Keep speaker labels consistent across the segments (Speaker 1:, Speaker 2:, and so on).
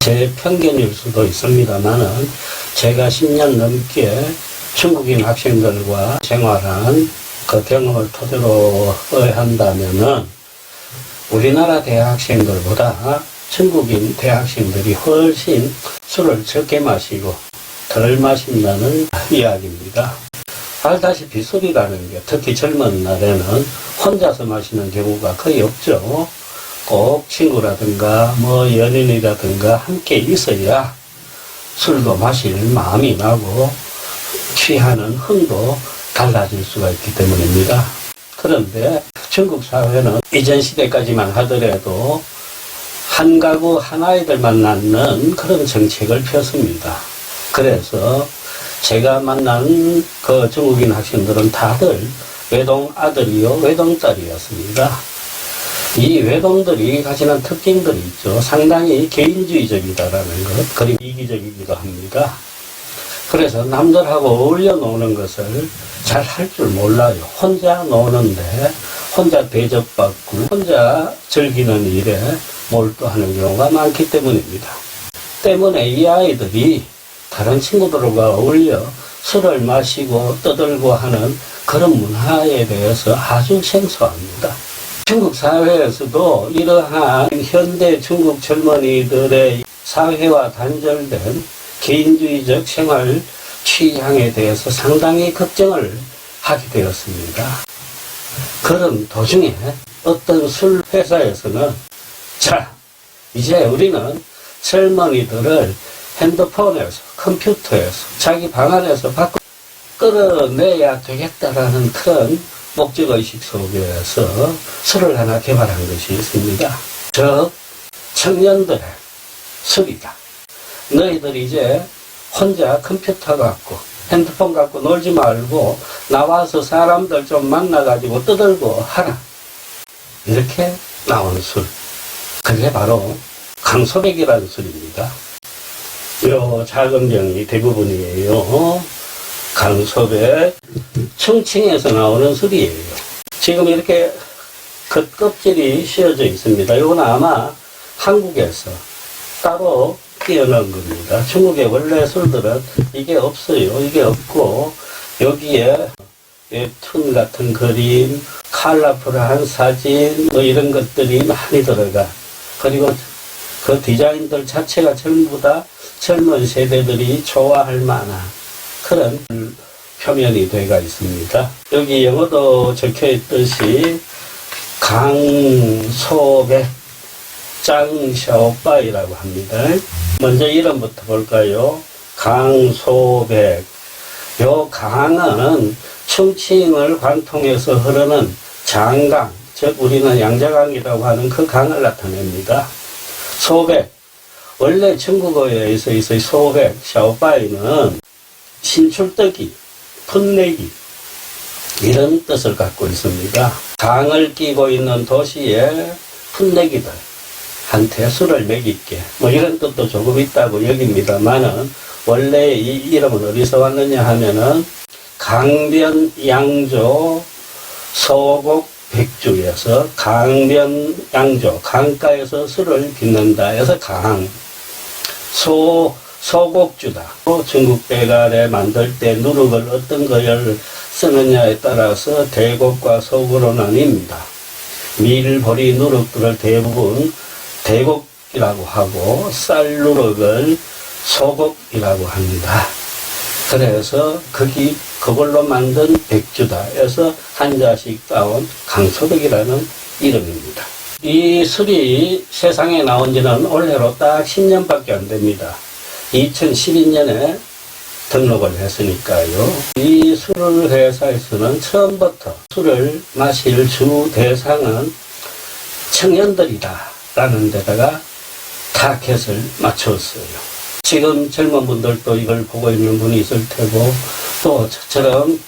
Speaker 1: 제 편견일 수도 있습니다만은 제가 10년 넘게 중국인 학생들과 생활한 그 경험을 토대로 한다면은 우리나라 대학생들보다 중국인 대학생들이 훨씬 술을 적게 마시고 덜 마신다는 이야기입니다. 알다시피 술이라는 게 특히 젊은 날에는 혼자서 마시는 경우가 거의 없죠. 꼭 친구라든가 뭐 연인이라든가 함께 있어야 술도 마실 마음이 나고 취하는 흥도 달라질 수가 있기 때문입니다. 그런데 중국 사회는 이전 시대까지만 하더라도 한 가구 한 아이들만 낳는 그런 정책을 폈습니다. 그래서 제가 만난 그 중국인 학생들은 다들 외동 아들이요, 외동 딸이었습니다. 이 외동들이 가지는 특징들이 있죠. 상당히 개인주의적이다라는 것, 그리고 이기적이기도 합니다. 그래서 남들하고 어울려 노는 것을 잘 할 줄 몰라요. 혼자 노는데, 혼자 대접받고, 혼자 즐기는 일에 몰두하는 경우가 많기 때문입니다. 때문에 이 아이들이 다른 친구들과 어울려 술을 마시고 떠들고 하는 그런 문화에 대해서 아주 생소합니다. 중국 사회에서도 이러한 현대 중국 젊은이들의 사회와 단절된 개인주의적 생활 취향에 대해서 상당히 걱정을 하게 되었습니다. 그런 도중에 어떤 술 회사에서는 자, 이제 우리는 젊은이들을 핸드폰에서, 컴퓨터에서, 자기 방 안에서 밖으로 끌어내야 되겠다라는 큰 목적의식 속에서 술을 하나 개발한 것이 있습니다. 저 청년들의 술이다. 너희들 이제 혼자 컴퓨터 갖고 핸드폰 갖고 놀지 말고 나와서 사람들 좀 만나가지고 떠들고 하라. 이렇게 나오는 술. 그게 바로 강소백이라는 술입니다. 요 작은 병이 대부분이에요. 강소백, 충칭에서 나오는 술이에요. 지금 이렇게 그 껍질이 씌어져 있습니다. 이건 아마 한국에서 따로 띄어넣은 겁니다. 중국의 원래 술들은 이게 없어요. 이게 없고 여기에 웹툰 같은 그림, 컬러풀한 사진 뭐 이런 것들이 많이 들어가. 그리고 그 디자인들 자체가 전부 다 젊은 세대들이 좋아할 만한 그런 표면이 되어 있습니다. 여기 영어도 적혀 있듯이 강소백 짱샤오빠이라고 합니다. 먼저 이름부터 볼까요? 강소백. 요 강은 충칭을 관통해서 흐르는 장강, 즉 우리는 양자강이라고 하는 그 강을 나타냅니다. 소백. 원래 중국어에 있어서 소백, 샤오빠이는 신출뜨기, 풋내기 이런 뜻을 갖고 있습니다. 강을 끼고 있는 도시의 풋내기들 한테 술을 먹이게 뭐 이런 뜻도 조금 있다고 여깁니다만은 원래 이 이름은 어디서 왔느냐 하면은 강변 양조 소곡 백주에서 강변 양조 강가에서 술을 빚는다 해서 강 소, 소곡주다. 중국 배갈에 만들 때 누룩을 어떤 걸 쓰느냐에 따라서 대곡과 소곡으로 나뉩니다. 밀, 보리, 누룩들을 대부분 대곡이라고 하고 쌀 누룩을 소곡이라고 합니다. 그래서 거기 그걸로 만든 백주다. 해서 한자식 따온 강소백이라는 이름입니다. 이 술이 세상에 나온 지는 올해로 딱 10년밖에 안 됩니다. 2012년에 등록을 했으니까요. 이술 회사에서는 처음부터 술을 마실 주 대상은 청년들이다. 라는 데다가 타켓을 맞췄어요. 지금 젊은 분들도 이걸 보고 있는 분이 있을 테고 또 저처럼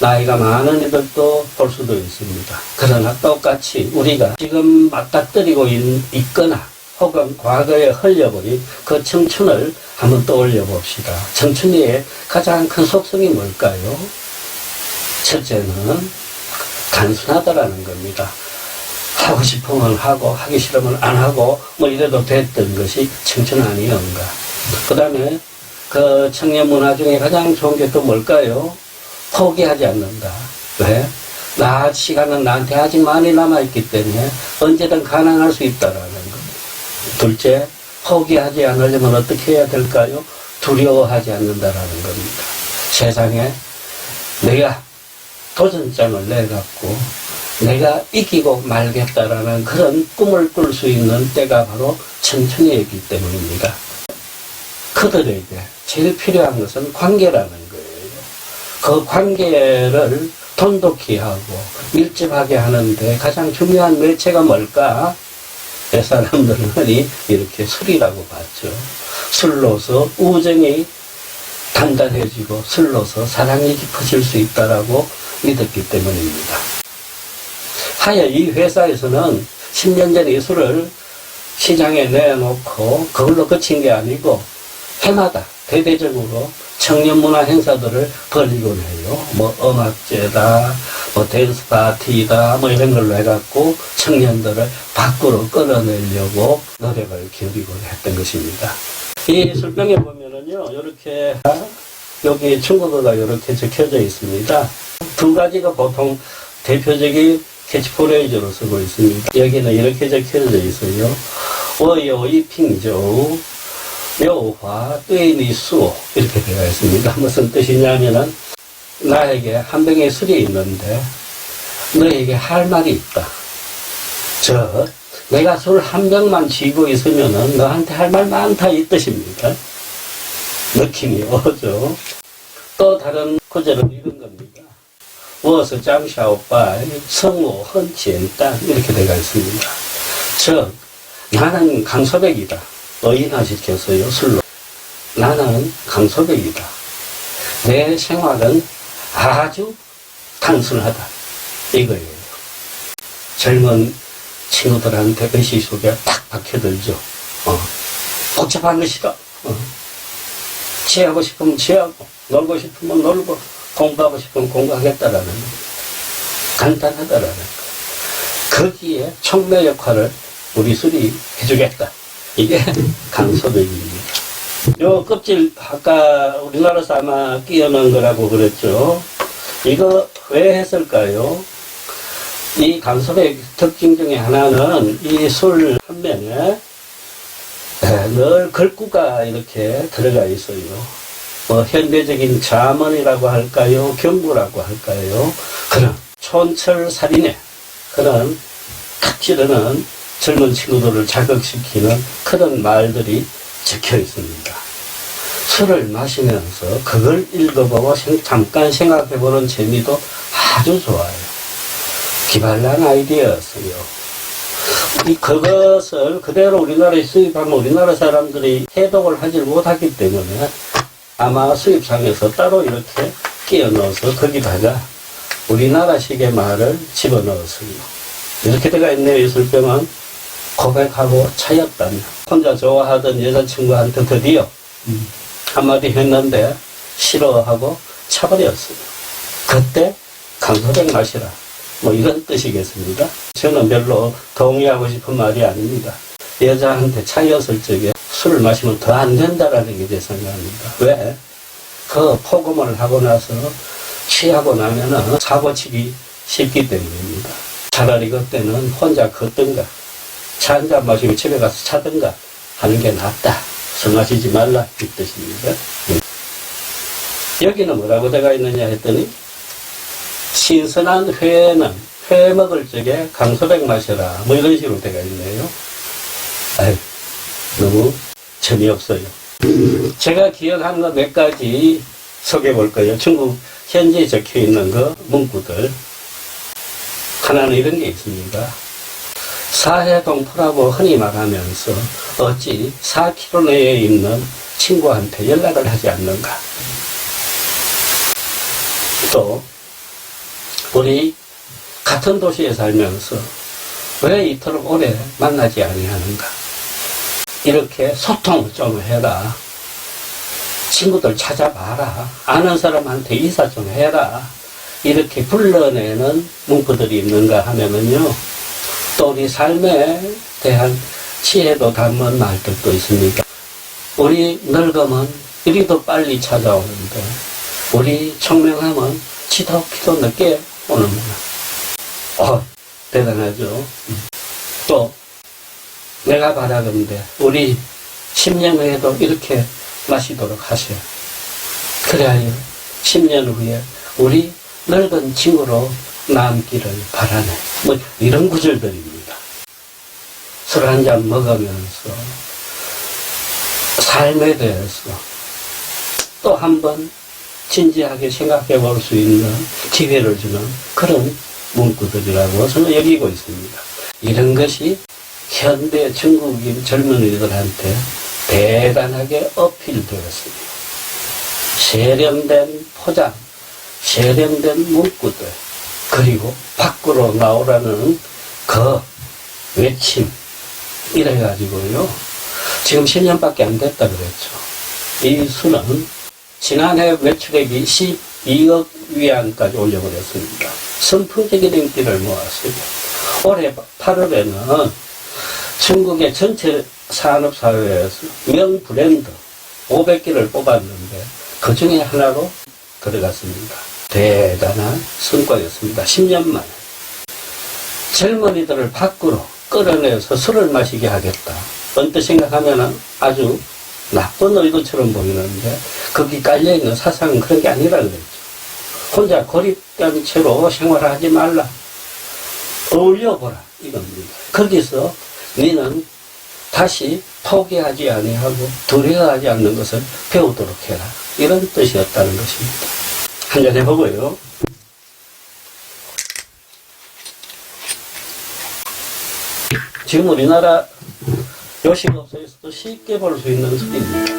Speaker 1: 나이가 많은 이들도 볼 수도 있습니다. 그러나 똑같이 우리가 지금 맞닥뜨리고 있, 있거나 혹은 과거에 흘려버린 그 청춘을 한번 떠올려 봅시다. 청춘의 가장 큰 속성이 뭘까요? 첫째는 단순하다라는 겁니다. 하고 싶으면 하고 하기 싫으면 안 하고 뭐 이래도 됐던 것이 청춘 아니었는가. 그 다음에 그 청년 문화 중에 가장 좋은 게 또 뭘까요? 포기하지 않는다. 왜? 나 시간은 나한테 아직 많이 남아있기 때문에 언제든 가능할 수 있다라는 것. 둘째, 포기하지 않으려면 어떻게 해야 될까요? 두려워하지 않는다라는 겁니다. 세상에 내가 도전장을 내갖고 내가 이기고 말겠다라는 그런 꿈을 꿀 수 있는 때가 바로 청춘이었기 때문입니다. 그들에게 제일 필요한 것은 관계라는. 그 관계를 돈독히 하고 밀집하게 하는데 가장 중요한 매체가 뭘까? 내 사람들은 이렇게 술이라고 봤죠. 술로서 우정이 단단해지고 술로서 사랑이 깊어질 수 있다라고 믿었기 때문입니다. 하여 이 회사에서는 10년 전에 이 술을 시장에 내놓고 그걸로 그친 게 아니고 해마다 대대적으로 청년문화 행사들을 벌리곤 해요. 뭐 음악제다, 뭐 댄스 파티다, 뭐 이런 걸로 해갖고 청년들을 밖으로 끌어내려고 노력을 기울이곤 했던 것입니다. 이 술병에 보면은요, 이렇게 여기 중국어가 이렇게 적혀져 있습니다. 두 가지가 보통 대표적인 캐치프레이즈로 쓰고 있습니다. 여기는 이렇게 적혀져 있어요. 워요이핑조 여호와 떼인의 수호 이렇게 되어 있습니다. 무슨 뜻이냐면은 나에게 한 병의 술이 있는데 너에게 할 말이 있다. 저 내가 술 한 병만 쥐고 있으면은 너한테 할 말 많다 이 뜻입니다. 느낌이 오죠. 또 다른 구절은 이런 겁니다. 워서 장샤오빠 성모 헌치엔다 이렇게 되어 있습니다. 즉 나는 강소백이다. 어인화시켰어요, 술로. 나는 강소백이다. 내 생활은 아주 단순하다. 이거예요. 젊은 친구들한테 의식 속에 딱 박혀들죠. 어. 복잡한 것이다. 어. 취하고 싶으면 취하고, 놀고 싶으면 놀고, 공부하고 싶으면 공부하겠다라는 거. 간단하다라는 거. 거기에 촉매 역할을 우리 술이 해주겠다. 이게 강소백입니다. 요 껍질 아까 우리나라에서 아마 끼워놓은 거라고 그랬죠. 이거 왜 했을까요? 이 강소백 특징 중에 하나는 이 술 한 면에 에, 늘 걸구가 이렇게 들어가 있어요. 뭐 현대적인 자문이라고 할까요? 경구라고 할까요? 그런 촌철살인의 그런 탁 찌르는 젊은 친구들을 자극시키는 그런 말들이 적혀 있습니다. 술을 마시면서 그걸 읽어보고 생- 잠깐 생각해보는 재미도 아주 좋아요. 기발난 아이디어였어요. 이 그것을 그대로 우리나라에 수입하면 우리나라 사람들이 해독을 하지 못하기 때문에 아마 수입상에서 따로 이렇게 끼워 넣어서 거기다가 우리나라식의 말을 집어 넣었어요. 이렇게 되어 있네요, 이 술병은. 고백하고 차였다며. 혼자 좋아하던 여자친구한테 드디어 음, 한마디 했는데 싫어하고 차버렸어요. 그때 강소백 마시라. 뭐 이런 뜻이겠습니다. 저는 별로 동의하고 싶은 말이 아닙니다. 여자한테 차였을 적에 술을 마시면 더 안 된다라는 게 제 생각입니다. 왜? 그 포금을 하고 나서 취하고 나면은 사고치기 쉽기 때문입니다. 차라리 그때는 혼자 걷든가 차 한 잔 마시고 집에 가서 차든가 하는 게 낫다. 술 마시지 말라 이 뜻입니다. 음. 여기는 뭐라고 되어 있느냐 했더니 신선한 회는 회 먹을 적에 강소백 마셔라 뭐 이런 식으로 되어 있네요. 아유 너무 재미없어요. 제가 기억하는 거 몇 가지 소개해 볼 거예요. 중국 현지에 적혀 있는 그 문구들. 하나는 이런 게 있습니다. 사회동포라고 흔히 말하면서 어찌 4km 내에 있는 친구한테 연락을 하지 않는가. 또, 우리 같은 도시에 살면서 왜 이토록 오래 만나지 아니하는가. 이렇게 소통을 좀 해라. 친구들 찾아봐라. 아는 사람한테 인사 좀 해라. 이렇게 불러내는 문구들이 있는가 하면은요, 또 우리 삶에 대한 지혜도 담은 말들도 있습니다. 우리 늙으면 이리도 빨리 찾아오는데, 우리 청명하면 지독히도 늦게 오는구나. 어, 대단하죠. 또, 내가 바라건대, 우리 10년 후에도 이렇게 마시도록 하세요. 그래야 10년 후에 우리 늙은 친구로 남기를 바라네. 뭐, 이런 구절들입니다. 술 한 잔 먹으면서 삶에 대해서 또 한 번 진지하게 생각해 볼 수 있는 기회를 주는 그런 문구들이라고 저는 여기고 있습니다. 이런 것이 현대 중국인 젊은이들한테 대단하게 어필되었습니다. 세련된 포장, 세련된 문구들, 그리고 밖으로 나오라는 그 외침, 이래가지고요. 지금 10년밖에 안 됐다 그랬죠. 이 수는 지난해 매출액이 12억 위안까지 올려버렸습니다. 선풍적인 인기를 모았어요. 올해 8월에는 중국의 전체 산업사회에서 명 브랜드 500개를 뽑았는데 그 중에 하나로 들어갔습니다. 대단한 성과였습니다. 10년 만에. 젊은이들을 밖으로 끌어내서 술을 마시게 하겠다. 언뜻 생각하면 아주 나쁜 의도처럼 보이는데 거기 깔려있는 사상은 그런 게 아니라 그랬죠. 혼자 고립된 채로 생활하지 말라. 어울려보라. 이겁니다. 거기서 너는 다시 포기하지 아니하고 두려워하지 않는 것을 배우도록 해라. 이런 뜻이었다는 것입니다. 한잔 해보고요. 지금 우리나라 요식업소에서도 쉽게 볼 수 있는 술입니다.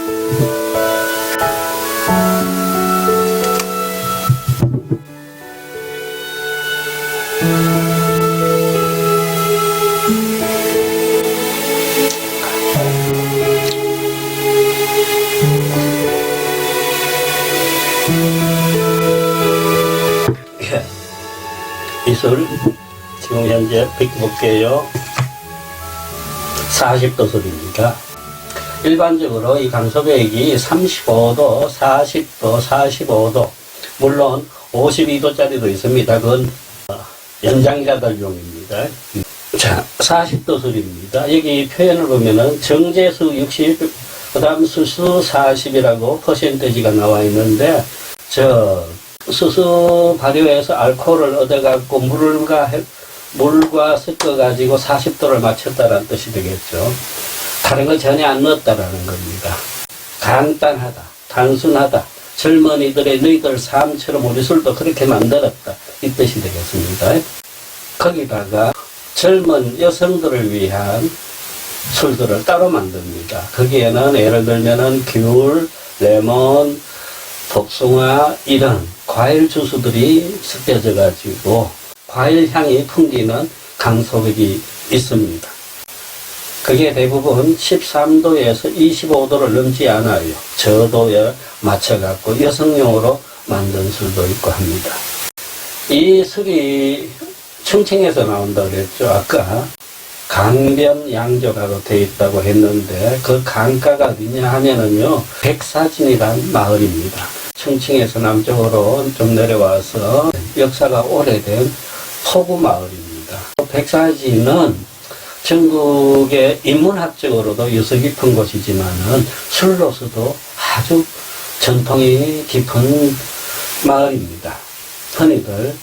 Speaker 1: 이술 지금 현재 비켜볼게요. 40도술입니다. 일반적으로 이 강소백이 35도, 40도, 45도, 물론 52도짜리도 있습니다. 그건 어, 연장자들용입니다. 자, 40도 술입니다. 여기 표현을 보면은 정제수 60, 그 다음 수수 40이라고 퍼센테지가 나와 있는데, 저, 수수 발효해서 알코올을 얻어갖고 물과, 해- 물과 섞어가지고 40도를 맞췄다는 뜻이 되겠죠. 다른 걸 전혀 안 넣었다라는 겁니다. 간단하다, 단순하다, 젊은이들의 너희들 삶처럼 우리 술도 그렇게 만들었다. 이 뜻이 되겠습니다. 거기다가 젊은 여성들을 위한 술들을 따로 만듭니다. 거기에는 예를 들면은 귤, 레몬, 복숭아 이런 과일 주스들이 섞여져 가지고 과일 향이 풍기는 강소백이 있습니다. 그게 대부분 13도에서 25도를 넘지 않아요. 저도에 맞춰갖고 여성용으로 만든 술도 있고 합니다. 이 술이 충청에서 나온다 그랬죠. 아까 강변 양조라고 되어 있다고 했는데 그 강가가 어디냐 하면은요 백사진이라는 마을입니다. 충청에서 남쪽으로 좀 내려와서 역사가 오래된 포구 마을입니다. 백사진은 전국의 인문학적으로도 유서 깊은 곳이지만은 술로서도 아주 전통이 깊은 마을입니다. 흔히들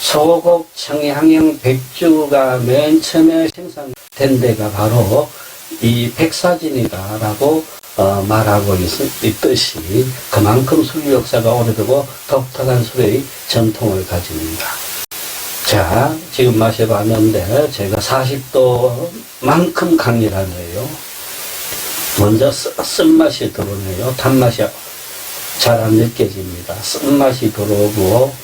Speaker 1: 소곡 청양형 백주가 맨 처음에 생산된 데가 바로 이 백사진이다라고 어, 말하고 있, 있듯이 그만큼 술 역사가 오래되고 독특한 술의 전통을 가집니다. 자, 지금 마셔봤는데 제가 40도만큼 강렬하네요. 먼저 쓰- 쓴맛이 들어오네요. 단맛이 잘 안 느껴집니다. 쓴맛이 들어오고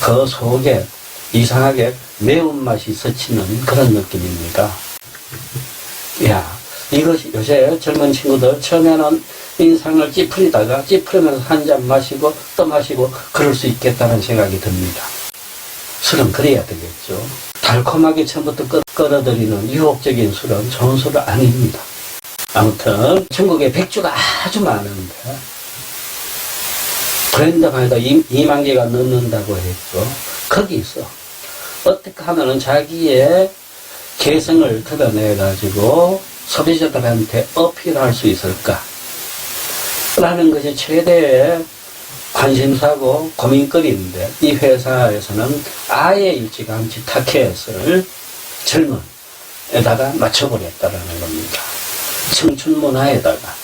Speaker 1: 그 속에 이상하게 매운맛이 스치는 그런 느낌입니다. 야, 이것이 요새 젊은 친구들 처음에는 인상을 찌푸리다가 찌푸리면서 한 잔 마시고 또 마시고 그럴 수 있겠다는 생각이 듭니다. 술은 그래야 되겠죠. 달콤하게 처음부터 끌- 끌어들이는 유혹적인 술은 좋은 술은 아닙니다. 아무튼 중국에 백주가 아주 많은데 브랜드마다 2만 개가 넘는다고 했죠. 거기서 어떻게 하면은 자기의 개성을 드러내 가지고 소비자들한테 어필할 수 있을까? 라는 것이 최대의 관심사고 고민거리인데 이 회사에서는 아예 일찌감치 타켓을 젊은에다가 맞춰버렸다라는 겁니다. 청춘 문화에다가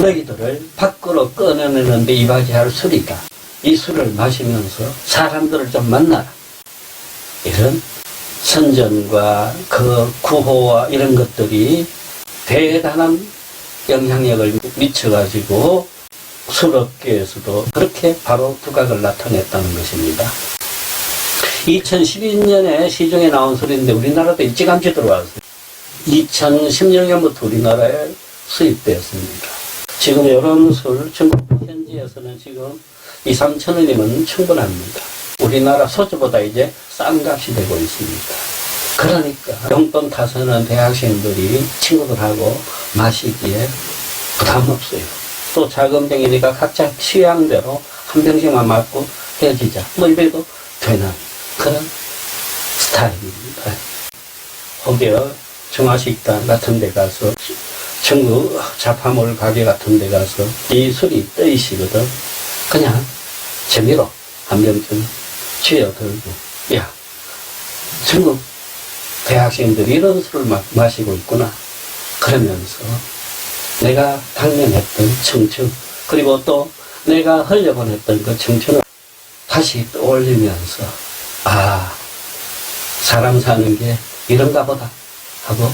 Speaker 1: 너희들을 밖으로 꺼내내는데 이바지할 술이다. 이 술을 마시면서 사람들을 좀 만나라. 이런 선전과 그 구호와 이런 것들이 대단한 영향력을 미쳐가지고 술업계에서도 그렇게 바로 두각을 나타냈다는 것입니다. 2012년에 시중에 나온 술인데 우리나라도 일찌감치 들어왔어요. 2016년부터 우리나라에 수입되었습니다. 지금 이런 술 중국 현지에서는 지금 2, 3천 원이면 충분합니다. 우리나라 소주보다 이제 싼 값이 되고 있습니다. 그러니까 용돈 타서는 대학생들이 친구들하고 마시기에 부담 없어요. 또 작은 병이니까 각자 취향대로 한 병씩만 맞고 헤어지자. 뭐 이래도 되는 그런 스타일입니다. 혹여 중화식당 같은 데 가서 중국 자파몰 가게 같은 데 가서 이 술이 떠이시거든. 그냥 재미로 한 병쯤 쥐어들고, 야, 중국 대학생들이 이런 술을 마, 마시고 있구나. 그러면서 내가 당면했던 청춘, 그리고 또 내가 흘려보냈던 그 청춘을 다시 떠올리면서, 아, 사람 사는 게 이런가 보다 하고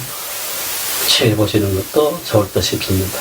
Speaker 1: 취해보시는 것도 좋을 듯 싶습니다.